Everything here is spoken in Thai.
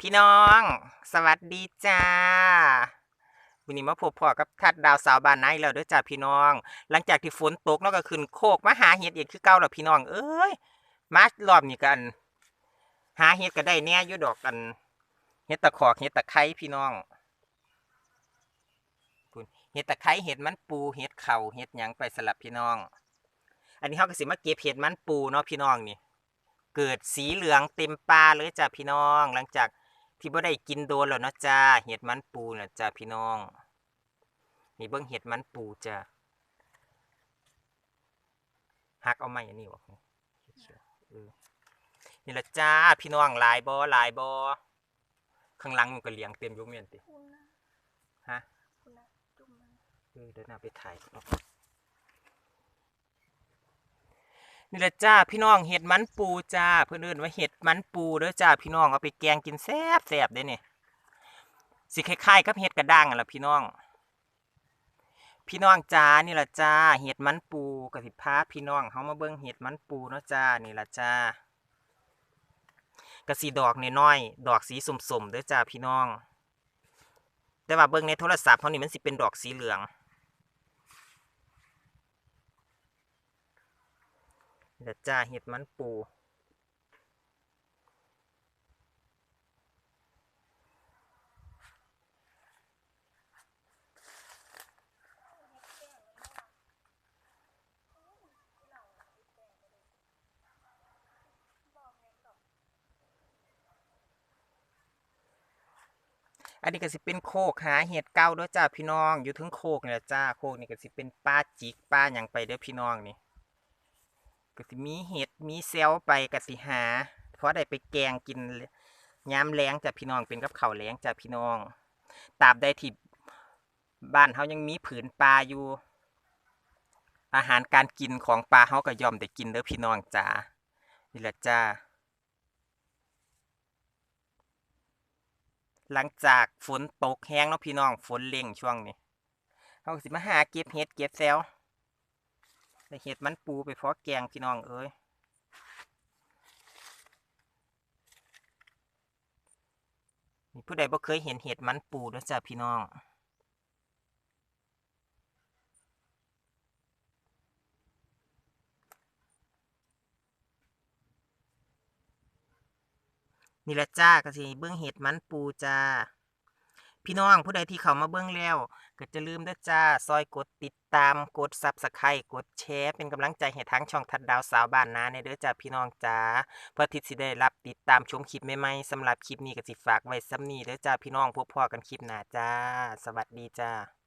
พี่น้อง สวัสดีจ้าวันนี้มาพบพ่อกับทัดดาวสาวบ้านนายแล้วด้อจ้าพี่น้อง หลังจากที่ฝนตกเนาะก็ขึ้นโคกมาหาเห็ดอีกคือเก่าแล้วพี่น้อง เอ้ยมารอบนี้กัน หาเห็ดก็ได้แน่อยู่ดอกกันเห็ดตะขอกเห็ดตะไคร้พี่น้องคุณเห็ดตะไคร้เห็ดมันปูเห็ดเข่าเห็ดหยังไปสลับพี่น้อง อันนี้เขาก็สิมาเก็บเห็ดมันปูเนาะพี่น้องนี่เกิดสีเหลืองเต็มปลาเลยจ้ะพี่น้อง หลังจาก ที่บ่ได้กินโดนแล้วเนาะจ้าเห็ดมันปูน่ะจ้าพี่น้องนี่เบิ่งเห็ดมันปูจ้ะหักเอาไม้อันนี้ออกนี่เออนี่ละจ้าพี่น้องหลายบ่หลายบ่ข้างหลังมันก็เลี้ยงเต็มอยุ่แม่นติคุณนะฮะคุณนะจุ่มมันเออเดินหน้าไปถ่ายเนี่แหละจ้าพี่น้องเห็ดมันปูจ้าเพื่อนเอิ้นว่าเห็ดมันปูเด้อจ้าพี่น้องเอาไปแกงกินแซ่บแซ่บได้เนี่ยสิคล้ายๆกับเห็ดกระด้างอะล่ะพี่น้อง พี่น้องจ้านี่แหละจ้าเห็ดมันปูกสิพาพี่น้องเขามาเบิ่งเห็ดมันปูเนาะจ้านี่แหละจ้ากระสีดอกน้อยๆดอกสีสมๆเด้อจ้าพี่น้อง แต่ว่าเบิ่งในโทรศัพท์เขานี่มันสิเป็นดอกสีเหลือง เดี๋ยวจ้าเห็ดมันปูอันนี้ก็สิเป็นโคกหาเห็ดเก่าด้วยจ้าพี่น้อง อยู่ถึงโคกเนี่แหละจ้าโคกนี่ก็สิเป็นป้าจิกป้าหยังไปเด้อพี่น้องนี่ ก็สิมีเห็ดมีเซลไปก็สิหา เพราะได้ไปแกงกินยามแล้งจ้าพี่น้องเป็นกับเขาแล้งจ้าพี่น้องตราบใดที่บ้านเฮายังมีผืนปลาอยู่ อาหารการกินของปลาเฮาก็ยอมได้กินเด้อพี่น้องจ้านี่แหละจ้า หลังจากฝนตกแห้งเนาะพี่น้องฝนเร่งช่วงนี้เขาก็สิมาหาเก็บเห็ดเก็บแซว ได้เห็ดมันปูไปเพาะแกงพี่น้องเอ้ยผู้ใดบ่เคยเห็นเห็ดมันปูด้วยจ้ะพี่น้องนี่แหละจ้าก็สิเบิ้องเห็ดมันปูจ้า พี่น้องผู้ใดที่เขามาเบื้องแล้ว ก็จะลืมเด้อจ้า ซอยกดติดตาม กดซับสไครต์กดแชร์ เป็นกำลังใจให้ทั้งช่องทัดดาวสาวบ้านนาในเด้อจ้าพี่น้องจ้าเพื่อที่สิได้รับติดตามชมคลิปใหม่ๆสำหรับคลิปนี้ก็สิฝากไว้ซ้ำนี้เด้อจ้าพี่น้องพบพอกันคลิปหน้าจ้า สวัสดีจ้า